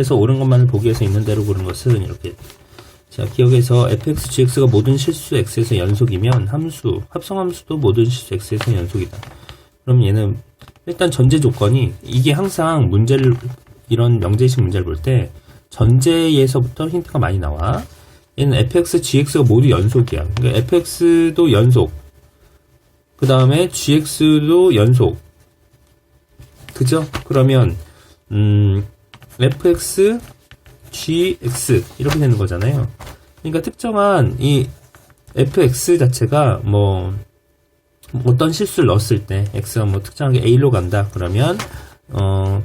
그래서 옳은 것만을 보기 위해서 있는 대로 고른 것은 이렇게 자 기억에서 fx, gx가 모든 실수 x에서 연속이면 함수, 합성함수도 모든 실수 x에서 연속이다. 그럼 얘는 일단 전제 조건이 이게 항상 문제를 이런 명제식 문제를 볼 때 전제에서부터 힌트가 많이 나와. 얘는 fx, gx가 모두 연속이야. 그러니까 fx도 연속. 그 다음에 gx도 연속. 그죠? 그러면 음, fx, gx 이렇게 되는 거잖아요. 그러니까 특정한 이 fx 자체가 뭐 어떤 실수를 넣었을 때 x가 뭐 특정하게 a로 간다 그러면 어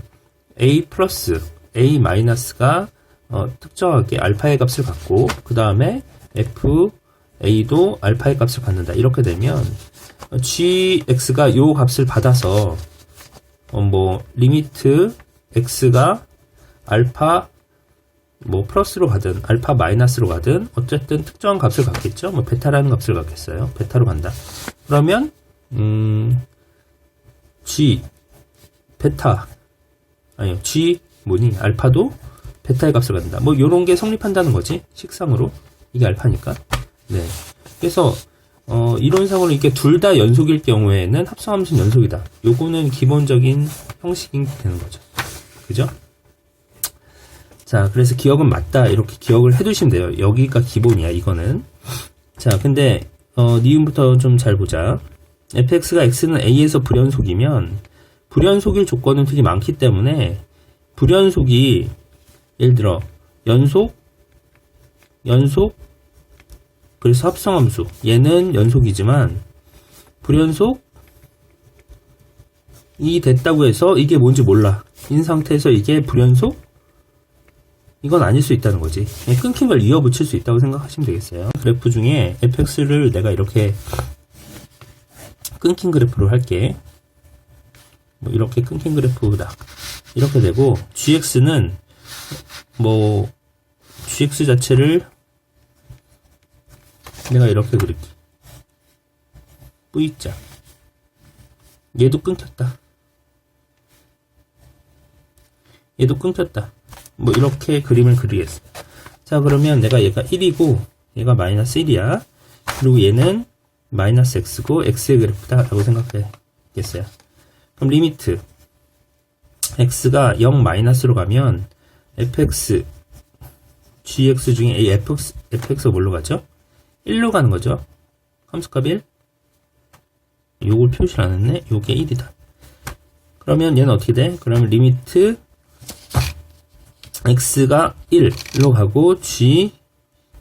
a 플러스 a 마이너스가 어, 특정하게 알파의 값을 갖고 그 다음에 f a도 알파의 값을 갖는다 이렇게 되면 어, gx가 요 값을 받아서 어, 뭐 리미트 x가 알파 뭐 플러스로 가든 알파 마이너스로 가든 어쨌든 특정한 값을 갖겠죠. 뭐 베타라는 값을 갖겠어요. 베타로 간다. 그러면 음 g 베타 아니요 g 뭐니 알파도 베타의 값을 갖는다. 뭐 요런 게 성립한다는 거지. 식상으로 이게 알파니까. 네. 그래서 어, 이론상으로 이렇게 둘 다 연속일 경우에는 합성함수는 연속이다. 요거는 기본적인 형식이 되는 거죠. 그죠? 자, 그래서 기억은 맞다. 이렇게 기억을 해두시면 돼요. 여기가 기본이야, 이거는. 자, 근데, 어, 니은부터 좀 잘 보자. fx가 x는 a에서 불연속이면, 불연속일 조건은 되게 많기 때문에, 불연속이, 예를 들어, 연속, 연속, 그래서 합성함수. 얘는 연속이지만, 불연속, 이 됐다고 해서 이게 뭔지 몰라. 인 상태에서 이게 불연속? 이건 아닐 수 있다는 거지. 그냥 끊긴 걸 이어 붙일 수 있다고 생각하시면 되겠어요. 그래프 중에 fx를 내가 이렇게 끊긴 그래프로 할게. 뭐 이렇게 끊긴 그래프다. 이렇게 되고 gx는 뭐 gx 자체를 내가 이렇게 그릴게. V자. 얘도 끊겼다. 얘도 끊겼다. 뭐 이렇게 그림을 그리겠어. 자 그러면 내가 얘가 1이고 얘가 마이너스 1이야. 그리고 얘는 마이너스 x고 x의 그래프다 라고 생각하겠어요. 그럼 리미트 x가 0 마이너스로 가면 fx gx 중에 이 fx, fx가 뭘로 가죠? 1로 가는 거죠. 함수값 1 요걸 표시를 안 했네. 요게 1이다. 그러면 얘는 어떻게 돼? 그러면 리미트 x가 1로 가고 g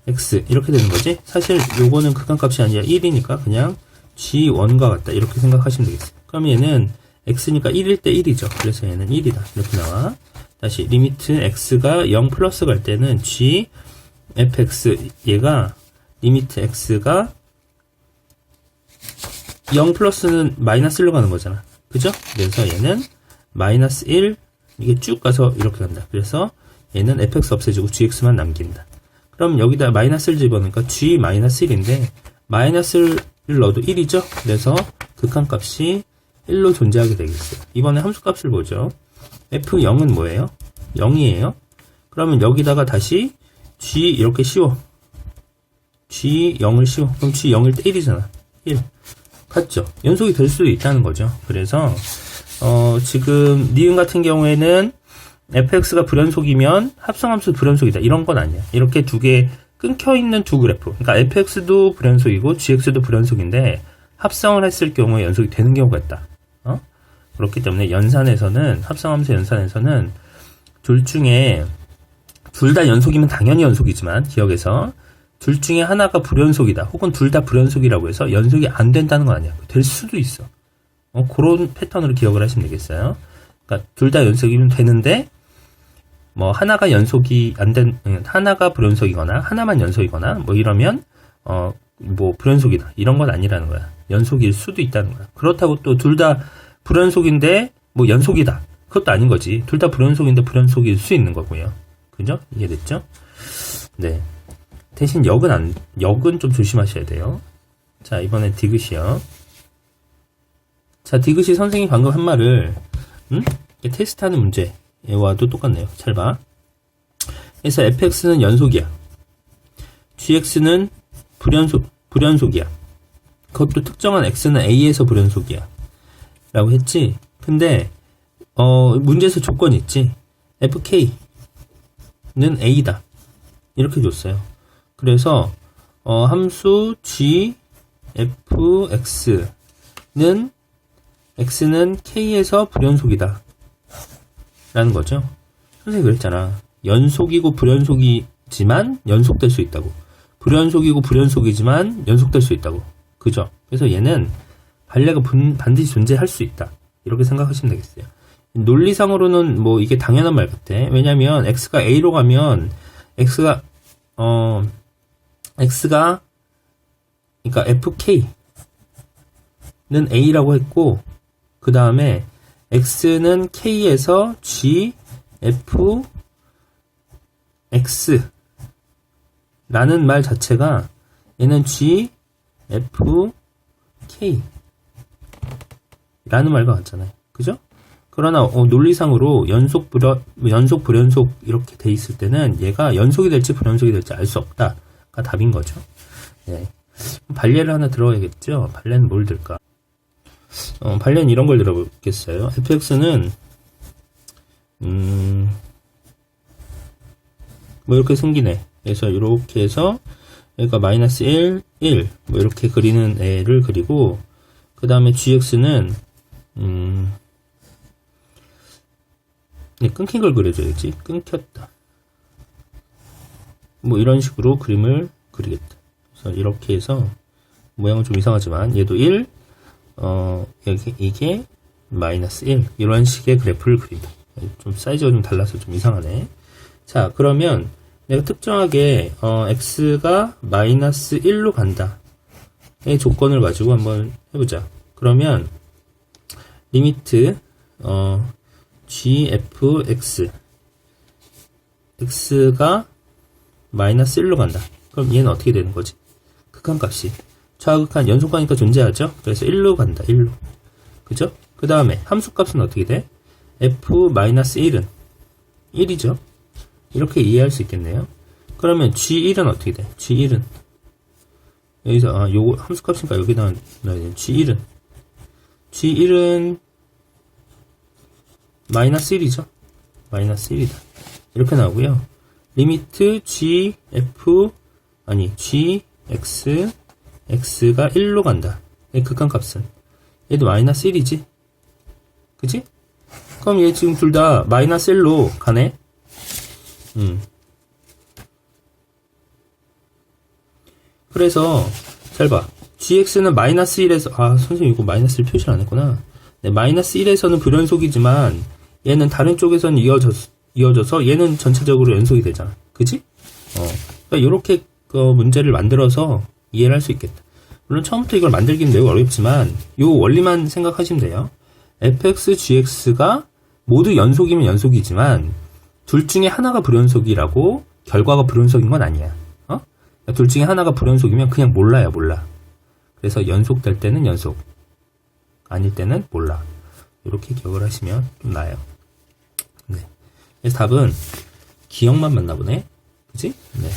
x 이렇게 되는 거지. 사실 요거는 극한값이 아니라 1이니까 그냥 g1과 같다 이렇게 생각하시면 되겠어요. 그럼 얘는 x니까 1일 때 1이죠. 그래서 얘는 1이다 이렇게 나와. 다시 리미트 x가 0 플러스 갈 때는 g fx 얘가 리미트 x가 0 플러스는 마이너스 1로 가는 거잖아. 그죠? 그래서 얘는 마이너스 1 이게 쭉 가서 이렇게 간다. 그래서 얘는 fx 없애주고 gx만 남긴다. 그럼 여기다 마이너스를 집어넣으니까 g 마이너스 1인데 마이너스를 넣어도 1이죠? 그래서 극한값이 1로 존재하게 되겠어요. 이번에 함수값을 보죠. f0은 뭐예요? 0이에요. 그러면 여기다가 다시 g 이렇게 씌워. g 0을 씌워. 그럼 g 0일 때 1이잖아. 1. 같죠? 연속이 될 수도 있다는 거죠. 그래서 어, 지금 니은 같은 경우에는 fx가 불연속이면 합성함수 불연속이다. 이런 건 아니야. 이렇게 두 개 끊겨 있는 두 그래프. 그러니까 fx도 불연속이고 gx도 불연속인데 합성을 했을 경우에 연속이 되는 경우가 있다. 어? 그렇기 때문에 연산에서는 합성함수 연산에서는 둘 중에 둘 다 연속이면 당연히 연속이지만 기억에서 둘 중에 하나가 불연속이다. 혹은 둘 다 불연속이라고 해서 연속이 안 된다는 건 아니야. 될 수도 있어. 어, 그런 패턴으로 기억을 하시면 되겠어요. 그러니까 둘 다 연속이면 되는데 뭐 하나가 연속이 안 된 하나가 불연속이거나 하나만 연속이거나 뭐 이러면 어 뭐 불연속이다 이런 건 아니라는 거야. 연속일 수도 있다는 거야. 그렇다고 또 둘 다 불연속인데 뭐 연속이다. 그것도 아닌 거지. 둘 다 불연속인데 불연속일 수 있는 거고요. 그죠? 이해됐죠? 네. 대신 역은 안, 역은 좀 조심하셔야 돼요. 자, 이번에 디귿이요. 자, 디귿이 선생님이 방금 한 말을, 음? 테스트하는 문제 와도 똑같네요. 잘 봐. 그래서 fx는 연속이야. gx는 불연속, 불연속이야. 그것도 특정한 x는 a에서 불연속이야. 라고 했지. 근데, 어, 문제에서 조건이 있지. fk는 a다. 이렇게 줬어요. 그래서, 어, 함수 g, fx는 x는 k에서 불연속이다. 라는 거죠. 선생님이 그랬잖아. 연속이고 불연속이지만 연속될 수 있다고. 불연속이고 불연속이지만 연속될 수 있다고. 그죠? 그래서 얘는 반례가 분- 반드시 존재할 수 있다. 이렇게 생각하시면 되겠어요. 논리상으로는 뭐 이게 당연한 말 같아. 왜냐면 x가 a로 가면 x가 어 x가 그러니까 fk는 a라고 했고 그 다음에 x는 k에서 g f x 라는 말 자체가 얘는 g f k 라는 말과 같잖아요. 그죠? 그러나 어, 논리상으로 연속 불연 연속 불연속 이렇게 돼 있을 때는 얘가 연속이 될지 불연속이 될지 알 수 없다가 답인 거죠. 네. 발례를 하나 들어야겠죠. 발례는 뭘 들까? 어, 발례는 이런 걸 들어보겠어요. fx는 음, 뭐 이렇게 생기네. 그래서 이렇게 해서 여기가 마이너스 1, 1, 뭐 이렇게 그리는 애를 그리고 그 다음에 gx는 음, 네, 끊긴 걸 그려줘야지. 끊겼다. 뭐 이런 식으로 그림을 그리겠다. 그래서 이렇게 해서 모양은 좀 이상하지만 얘도 1, 어, 여기 이게 마이너스 1 이런 식의 그래프를 그린다. 좀 사이즈가 좀 달라서 좀 이상하네. 자, 그러면 내가 특정하게 어, x가 마이너스 1로 간다. 의 조건을 가지고 한번 해보자. 그러면 리미트 어, gfx x가 마이너스 1로 간다. 그럼 얘는 어떻게 되는 거지? 극한값이 좌극한 연속하니까 존재하죠. 그래서 1로 간다. 1로. 그죠? 그 다음에 함수값은 어떻게 돼? f-1은 1이죠. 이렇게 이해할 수 있겠네요. 그러면 g1은 어떻게 돼? g1은 여기서 아 요거 함수값이니까 여기다 넣어야 돼. g1은 g1은 마이너스 1이죠. 마이너스 1이다. 이렇게 나오고요. 리미트 g f 아니 g x x가 1로 간다. 이 극한값은 얘도 마이너스 1이지. 그지? 그럼 얘 지금 둘 다 마이너스 1로 가네. 음. 그래서 잘 봐. gx는 마이너스 1에서 아 선생님 이거 마이너스 1 표시를 안 했구나. 네, 마이너스 1에서는 불연속이지만 얘는 다른 쪽에서는 이어져, 이어져서 얘는 전체적으로 연속이 되잖아. 그지? 어. 그러니까 이렇게 그 문제를 만들어서 이해를 할 수 있겠다. 물론 처음부터 이걸 만들기는 매우 어렵지만 요 원리만 생각하시면 돼요. fx, gx가 모두 연속이면 연속이지만 둘 중에 하나가 불연속이라고 결과가 불연속인 건 아니야. 어? 그러니까 둘 중에 하나가 불연속이면 그냥 몰라요, 몰라. 그래서 연속될 때는 연속, 아닐 때는 몰라. 이렇게 기억을 하시면 좀 나아요. 네. 그래서 답은 기억만 맞나 보네. 그지? 네.